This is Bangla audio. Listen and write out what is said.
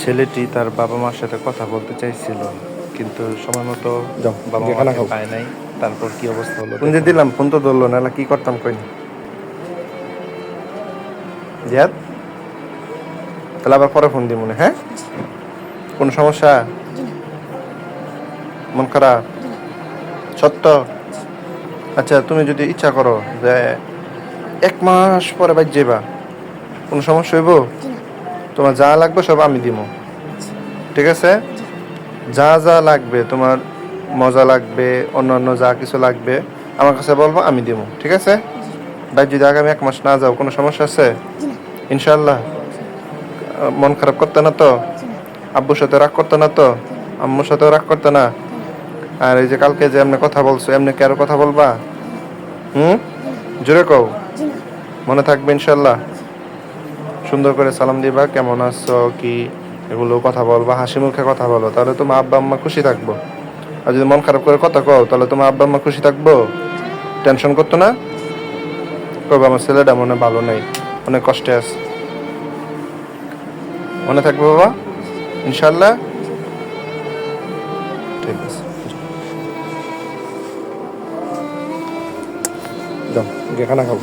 ছেলেটি তার বাবা মার সাথে কথা বলতে চাইছিল কিন্তু সময় মতো বাবা খাও। পায় নাই। তারপর কি অবস্থা হলো ফোন দিলাম ফোন তো ধরলো না কি করতাম কইনি জিয়াদ? তাহলে আবার পরে ফোন দিই মনে হ্যাঁ? কোনো সমস্যা? মন খারাপ? সত্য? আচ্ছা তুমি যদি ইচ্ছা করো যে এক মাস পরে বাইর যাইবা কোনো সমস্যা হইব? তোমার যা লাগবে সব আমি দিব ঠিক আছে? যা যা লাগবে, তোমার মজা লাগবে, অন্যান্য যা কিছু লাগবে, আমার কাছে বলব আমি দিব ঠিক আছে? ভাই, যদি আগামী এক মাস না যাও, কোনো সমস্যা আছে? ইনশাল্লাহ মন খারাপ করতে না তো? আব্বুর সাথে রাগ করতে না তো? আম্মুর সাথে রাগ করতে না? আর এই যে কালকে যে এমনি কথা বলছো, এমনি কি আরও কথা বলবা? হুম? জোরে কও। মনে থাকবে ইনশাল্লাহ সুন্দর করে সালাম দিবা, কেমন আছো, কি এগুলো কথা বলবা, হাসি মুখে কথা বলো, তাহলে তোমার আব্বা আম্মা খুশি থাকব। আর যদি মন খারাপ করে কথা কও, তাহলে তোমার আব্বা আম্মা খুশি থাকব? টেনশন করতো না? কবে আমার ছেলেটা মনে ভালো নেই, অনেক কষ্টে আছে। মনে থাকবে বাবা? ইনশাল্লাহ ঠিক আছে। যাও খাও